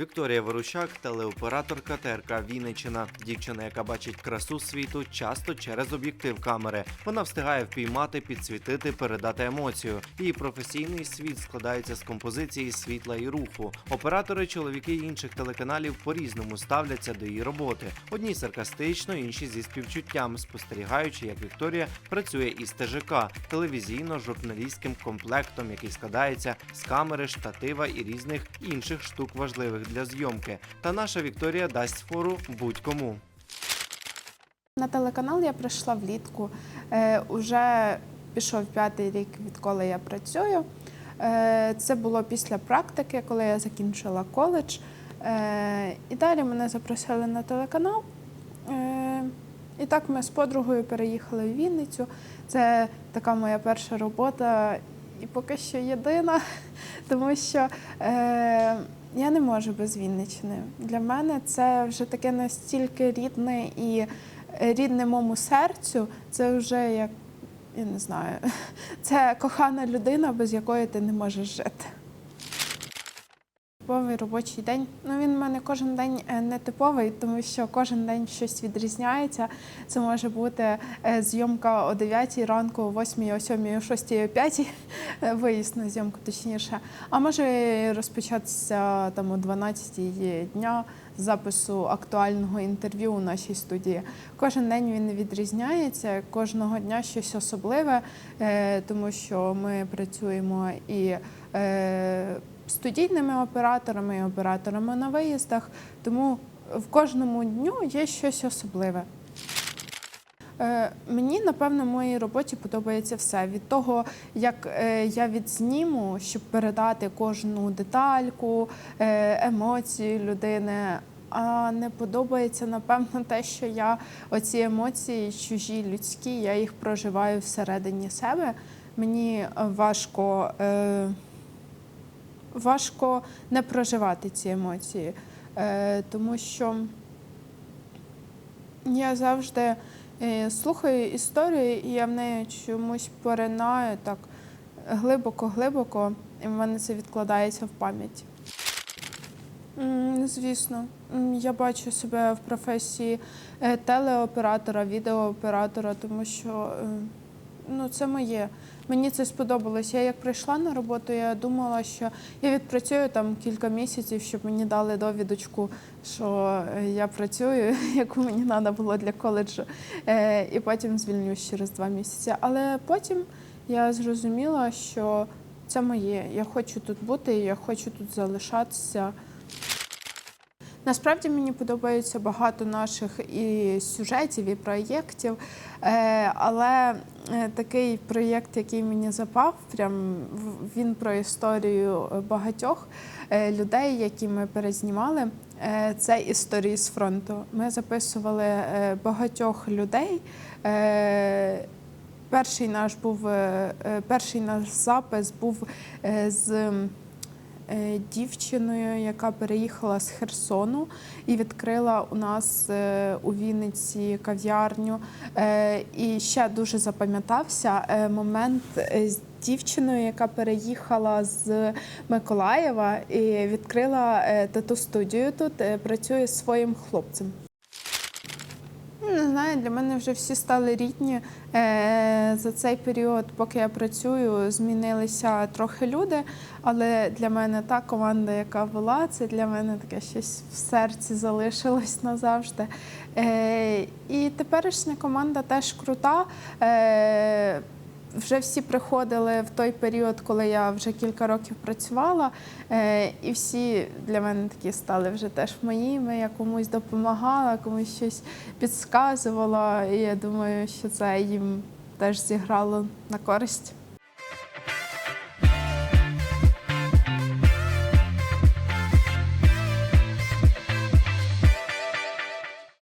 Вікторія Ворущак, телеоператорка ТРК Вінниччина. Дівчина, яка бачить красу світу, часто через об'єктив камери. Вона встигає впіймати, підсвітити, передати емоцію. Її професійний світ складається з композиції світла і руху. Оператори, чоловіки інших телеканалів по-різному ставляться до її роботи. Одні саркастично, інші зі співчуттям, спостерігаючи, як Вікторія працює із ТЖК телевізійно-журналістським комплектом, який складається з камери, штатива і різних інших штук важливих для зйомки. Та наша Вікторія дасть фору будь-кому. На телеканал я прийшла влітку. Е, уже пішов п'ятий рік, відколи я працюю. Е, це було після практики, коли я закінчила коледж. Е, і далі мене запросили на телеканал. Е, і так ми з подругою переїхали в Вінницю. Це така моя перша робота, і поки що єдина, тому що е, я не можу без Вінниччини. Для мене це вже таке настільки рідне і рідне моєму серцю. Це вже як я не знаю, це кохана людина, без якої ти не можеш жити. Типовий робочий день. Ну він в мене кожен день е, не типовий, тому що кожен день щось відрізняється. Це може бути е, зйомка о 9 ранку, о 8, о 7, о 6, о 5, е, виїзд на зйомку точніше. А може розпочатися там о 12 дня запису актуального інтерв'ю у нашій студії. Кожен день він відрізняється, кожного дня щось особливе, тому що ми працюємо і студійними операторами, і операторами на виїздах. Тому в кожному дню є щось особливе. Е, Мені, напевно, в моїй роботі подобається все. Від того, як е, я відзніму, щоб передати кожну детальку, е, емоції людини. А не подобається, напевно, те, що я оці емоції, чужі людські, я їх проживаю всередині себе. Мені важко, е, важко не проживати ці емоції, е, тому що я завжди е, слухаю історію, і я в неї чомусь поринаю так глибоко-глибоко, і в мене це відкладається в пам'ять. Звісно, я бачу себе в професії е, телеоператора, відеооператора, тому що ну, це моє. Мені це сподобалось. Я як прийшла на роботу, я думала, що я відпрацюю там кілька місяців, щоб мені дали довідочку, що е, я працюю, яку мені треба було для коледжу, е, і потім звільнюсь через два місяці. Але потім я зрозуміла, що це моє. Я хочу тут бути, я хочу тут залишатися. Насправді мені подобається багато наших і сюжетів, і проєктів, Е, але е, такий проєкт, який мені запав, прям він про історію багатьох е, людей, які ми перезнімали. Це історії з фронту. Ми записували багатьох людей. Перший наш був перший наш запис був з дівчиною, яка переїхала з Херсону і відкрила у нас е, у Вінниці кав'ярню. Е, І ще дуже запам'ятався е, момент е, з дівчиною, яка переїхала з Миколаєва і відкрила е, тату студію тут, е, працює зі своїм хлопцем. Не знаю, для мене вже всі стали рідні. Е, За цей період, поки я працюю, змінилися трохи люди. Але для мене та команда, яка була, це для мене таке щось в серці залишилось назавжди. Е, І теперішня команда теж крута. Вже всі приходили в той період, коли я вже кілька років працювала, е, і всі для мене такі стали вже теж моїми. Я комусь допомагала, комусь щось підказувала. І я думаю, що це їм теж зіграло на користь.